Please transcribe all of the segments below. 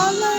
Allah.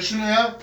Çek şunu ya.